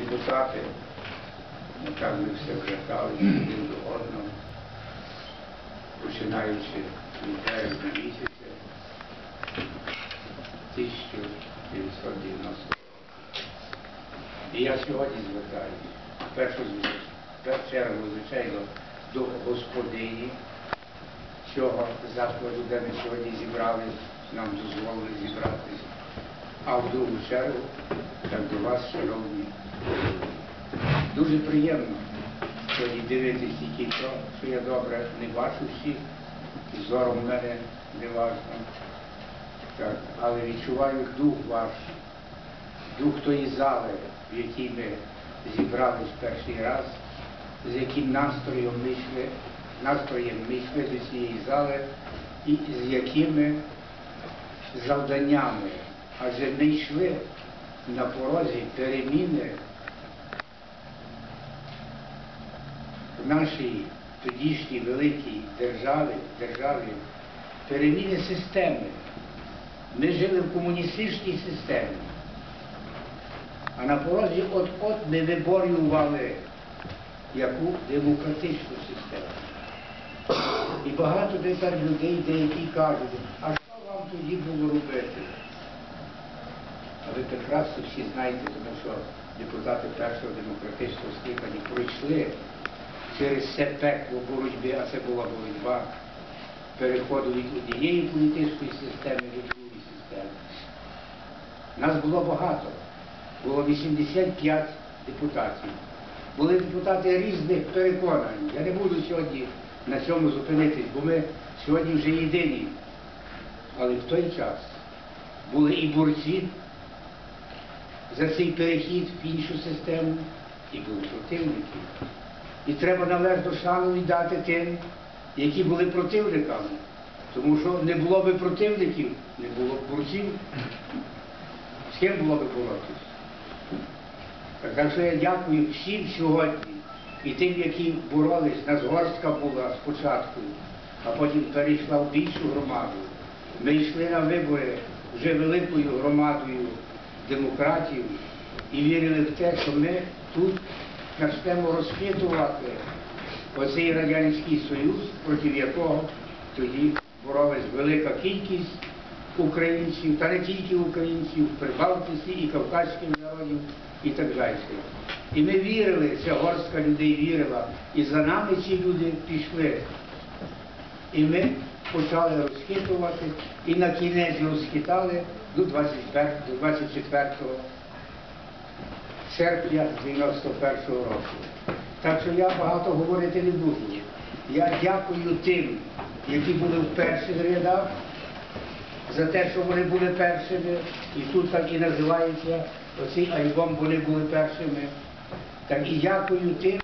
депутати, ну так ми все вжахали один до одного, починаючи від березня місяця 1990 року. І я сьогодні звертаюся, в першу, в першу чергу, звичайно, до господині цього закладу, де ми сьогодні зібрались, нам дозволили зібратися. А в другу чергу, так до вас, шановні, дуже приємно сьогодні дивитися тільки то, що я добре не бачу всіх, зором мене не важно. Так, але відчуваю дух ваш, дух тої зали, в якій ми зібрались перший раз, з яким настроєм ми настроєм ми йшли до цієї зали і з якими завданнями. Адже ми йшли на порозі переміни в нашій тодішній великій державі, державі переміни системи. Ми жили в комуністичній системі, а на порозі от-от ми виборювали яку демократичну систему. І багато тепер людей, деякі кажуть, а що вам тоді було робити? А ви прекрасно всі знаєте, тому що депутати першого демократичного скликання пройшли через це пекло боротьби, а це була боротьба переходу від однієї політичної системи до другої системи. Нас було багато. Було 85 депутатів. Були депутати різних переконань. Я не буду сьогодні на цьому зупинитись, бо ми сьогодні вже єдині. Але в той час були і борці за цей перехід в іншу систему, і були противники. І треба належно шану віддати тим, які були противниками. Тому що не було би противників, не було б борців. З ким було би боротися? Так що я дякую всім сьогодні і тим, які боролись, нас горстка була спочатку, а потім перейшла в більшу громаду. Ми йшли на вибори вже великою громадою демократів і вірили в те, що ми тут почнемо розхитувати оцей Радянський Союз, проти якого тоді боролась велика кількість українців, та не тільки українців, Прибалтиці і кавказьких народів і так далі. І ми вірили, ця горстка людей вірила, і за нами ці люди пішли. І ми почали розхитувати, і на кінець розхитали до 21, до 24 серпня 91 року. Так що я багато говорити не буду. Я дякую тим, які були в перших рядах, за те, що вони були першими, і тут так і називається оцей альбом вони були першими. Так і дякую тим,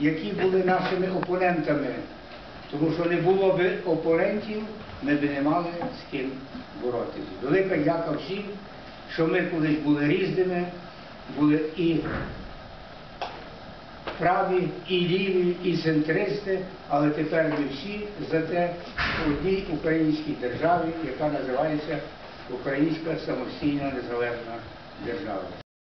які були нашими опонентами. Тому що не було б опонентів, ми б не мали з ким боротися. Велика дяка всім, що ми колись були різними, були і праві, і ліві, і центристи, але тепер ми всі за те в одній українській державі, яка називається Українська самостійна незалежна держава.